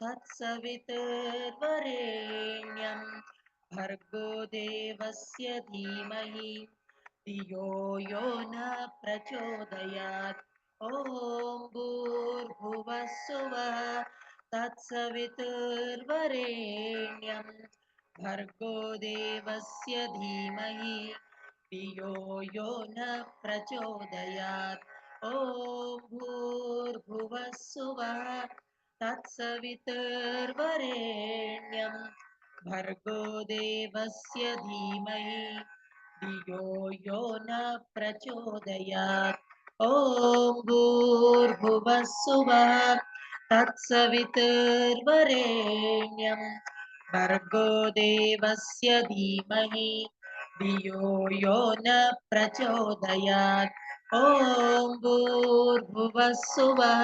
तत्सवितुर्वरेण्यं भर्गो देवस्य धीमहि। धियो यो न प्रचोदयात्। ॐ भूर्भुवः सुवः तत्सवितुर्वरेण्यं भर्गो देवस्य धीमहि। धियो यो न प्रचोदयात्। ॐ भूर्भुवः तत्सवितुर्वरेण्यं भर्गो देवस्य धीमहि धियो यो न प्रचोदयात् ॐ भूर्भुवः सुवः तत्सवितुर्वरेण्यं भर्गो देवस्य धीमहि धियो यो न प्रचोदयात् ॐ भूर्भुवः सुवः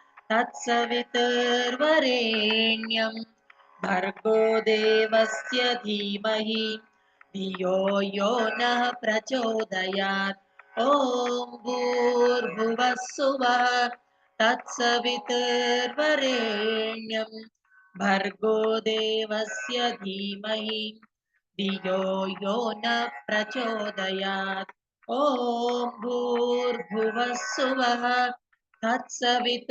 तत्सवितुर्वरेण्यं भर्गो देवस्य धीमहि धियो यो नः प्रचोदयात् ॐ भूर्भुवः सुवः तत्सवितुर्वरेण्यं भर्गो देवस्य धीमहि धियो यो न प्रचोदयात् ॐ भूर्भुवः सुवः तत्सवितुर्वरेण्यं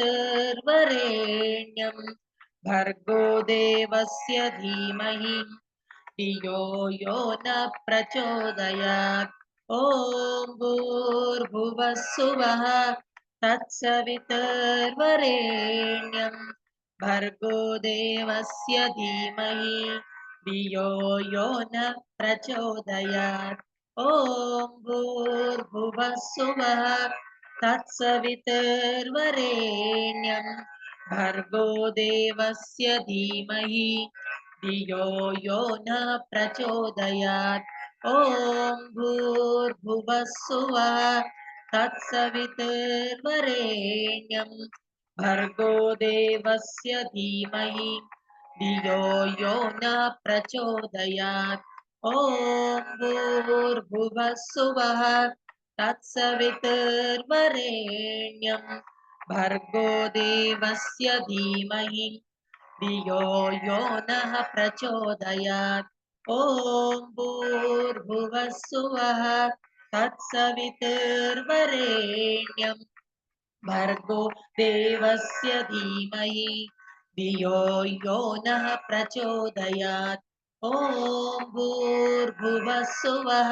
भर्गो देवस्य धीमहि धियो यो न प्रचोदयात् ॐ भूर्भुवः सुवः तत्सवितुर्वरेण्यं भर्गो देवस्य धीमहि धियो यो न प्रचोदयात् ॐ भूर्भुवः सुवः तत्सवितुर्वरेण्यं भर्गो देवस्य धीमहि धियो यो न प्रचोदयात् ॐ भूर्भुवः सुवः तत्सवितुर्वरेण्यं भर्गो देवस्य धीमहि धियो यो न प्रचोदयात् ॐ भूर्भुवः सुवः तत्सवितुर्वरेण्यं भर्गो देवस्य धीमहि धियो यो नः प्रचोदयात् ॐ भूर्भुवः सुवः तत्सवितुर्वरेण्यं भर्गो देवस्य धीमहि धियो यो नः प्रचोदयात् ॐ भूर्भुवः सुवः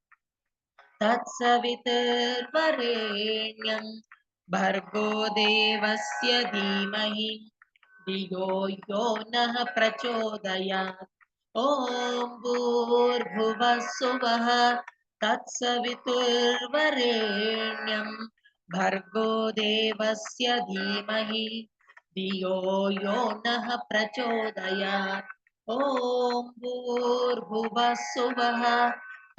तत्सवितुर्वरेण्यं भर्गो देवस्य धीमहि। धियो यो नः प्रचोदयात्। ॐ भूर्भुवः सुवः तत्सवितुर्वरेण्यं भर्गो देवस्य धीमहि। धियो यो नः प्रचोदयात्। ॐ भूर्भुवः सुवः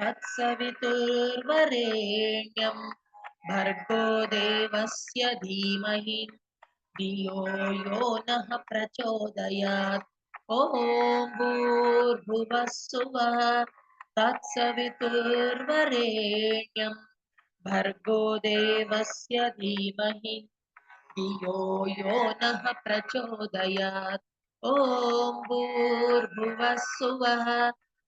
तत्सवितुर्वरेण्यं भर्गो देवस्य धीमहि। धियो यो नः प्रचोदयात्। ॐ भूर्भुवः सुवः तत्सवितुर्वरेण्यं भर्गो देवस्य धीमहि। धियो यो नः प्रचोदयात्। ॐ भूर्भुवः